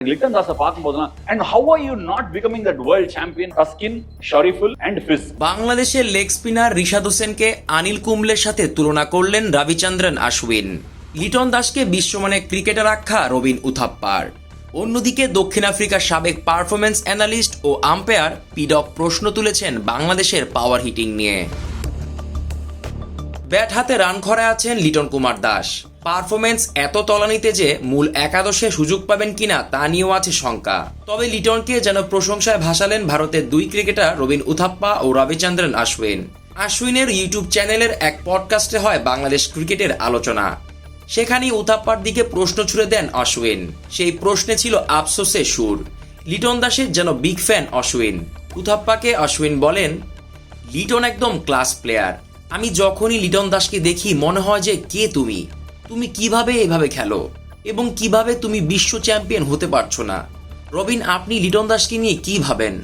Lytton தாஸை பார்க்கும்போதுனா and how are you not becoming that world champion Taskin Shariful and Fizz বাংলাদেশের leg spinner Rishad হোসেনকে আনিল কুম্বলের সাথে তুলনা করলেন রবিচন্দ্রন আশ্বিন লিটন দাসকে বিশ্বমানের ক্রিকেটার আখ্যা রবিন উথাপ্পার অন্যদিকে দক্ষিণ আফ্রিকার সাবেক পারফরমেন্স অ্যানালিস্ট ও আম্পায়ার পিডক প্রশ্ন তুলেছেন বাংলাদেশের পাওয়ার হিটিং নিয়ে ব্যাট হাতে রান খরায় আছেন লিটন কুমার দাস। পারফরমেন্স এত তলানিতে যে মূল একাদশে সুযোগ পাবেন কিনা তা নিয়েও আছে শঙ্কা। তবে লিটনকে যেন প্রশংসায় ভাসালেন ভারতের দুই ক্রিকেটার রবিন উথাপ্পা ও রবিচন্দ্রন আশ্বিন। আশ্বিনের ইউটিউব চ্যানেলের এক পডকাস্টে হয় বাংলাদেশ ক্রিকেটের আলোচনা। সেখানেই উথাপ্পার দিকে প্রশ্ন ছুড়ে দেন অশ্বিন সেই প্রশ্নে ছিল আফসোসের সুর। লিটন দাসের যেন বিগ ফ্যান অশ্বিন উথাপ্পাকে অশ্বিন বলেন, লিটন একদম ক্লাস প্লেয়ার। আমি যখনই লিটন দাসকে দেখি, মনে হয় যে কে তুমি? তুমি কীভাবে এভাবে খেলো? এবং কীভাবে তুমি বিশ্ব চ্যাম্পিয়ন হতে পারছ না? রবিন, আপনি লিটন দাসকে নিয়ে কি ভাবেন?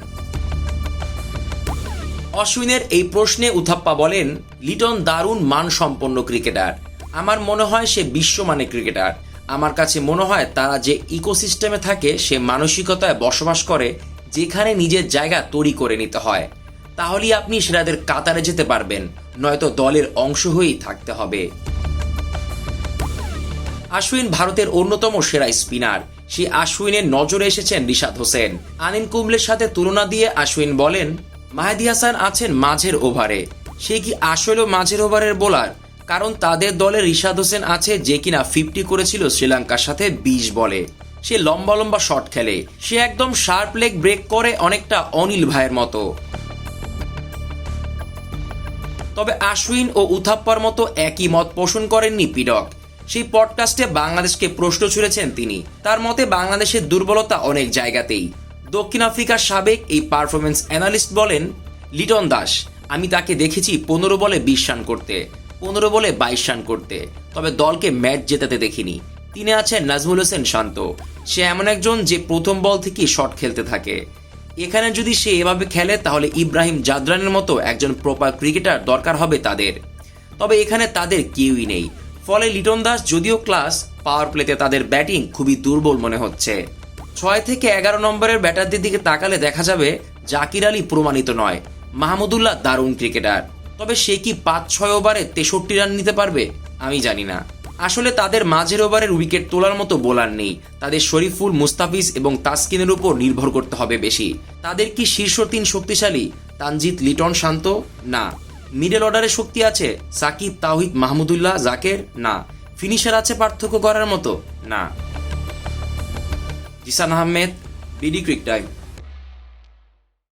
অশ্বিনের এই প্রশ্নে উথাপ্পা বলেন, লিটন দারুণ মানসম্পন্ন ক্রিকেটার। আমার মনে হয় সে বিশ্বমানের ক্রিকেটার। আমার কাছে মনে হয় তারা যে ইকোসিস্টেমে থাকে, সে মানসিকতায় বসবাস করে, যেখানে নিজের জায়গা তৈরি করে নিতে হয়। তাহলেই আপনি সেরাদের কাতারে যেতে পারবেন। নয়তো দলের অংশ হয়েই থাকতে হবে। আশ্বিন ভারতের অন্যতম সেরা স্পিনার। সেই আশ্বিনের নজরে এসেছেন রিশাদ হোসেন। আনিন কুম্বলের সাথে তুলনা দিয়ে আশ্বিন বলেন, মাহেদি হাসান আছেন মাঝের ওভারে। সে কি আসলেও মাঝের ওভারের বোলার? কারণ তাদের দলে রিশাদ হোসেন আছে যে কিনা ফিফটি করেছিল শ্রীলঙ্কার সাথে বিশ বলে। সে লম্বা লম্বা শট খেলে। সে একদম শার্প লেগ ব্রেক করে অনেকটা অনিল ভাইয়ের মতো। তবে আশ্বিন ও উথাপ্পার মতো একই মত পোষণ করেননি পিডক। সেই পডকাস্টে বাংলাদেশকে প্রশ্ন ছুড়েছেন তিনি। তার মতে, বাংলাদেশের দুর্বলতা অনেক জায়গাতেই। দক্ষিণ আফ্রিকার সাবেক এই পারফরমেন্স অ্যানালিস্ট বলেন, লিটন দাস, আমি তাকে দেখেছি পনেরো বলে বিশ রান করতে, পনেরো বলে বাইশ রান করতে, তবে দলকে ম্যাচ জেতাতে দেখিনি। তিনি আছেন নাজমুল হোসেন শান্ত। সে এমন একজন যে প্রথম বল থেকেই শট খেলতে থাকে। এখানে যদি সে এভাবে খেলে, তাহলে ইব্রাহিম জাদরানের মতো একজন প্রপার ক্রিকেটার দরকার হবে তাদের। তবে এখানে তাদের কেউই নেই। ফলে লিটন দাস যদিও ক্লাস পাওয়ার প্লেতে তাদের ব্যাটিং খুবই দুর্বল মনে হচ্ছে। ছয় থেকে এগারো নম্বরের ব্যাটারদের দিকে তাকালে দেখা যাবে, জাকির আলী প্রমাণিত নয়। মাহমুদুল্লাহ দারুণ ক্রিকেটার তবে সে কি পাঁচ ছয় ওভারে তেষট্টি রান নিতে পারবে? আমি জানি না। আসলে তাদের মাঝের ওভারের উইকেট তোলার মতো বোলার নেই। তাদের শরীফুল মুস্তাফিজ এবং তাসকিনের উপর নির্ভর করতে হবে বেশি। তাদের কি শীর্ষ তিন শক্তিশালী? তানজিৎ লিটন শান্ত? না। মিডল অর্ডারে শক্তি আছে? সাকিব, তাওহিদ, মাহমুদুল্লাহ, জাকের? না। ফিনিশার আছে পার্থক্য করার মতো? না। Zisan Ahmed, BD cric time.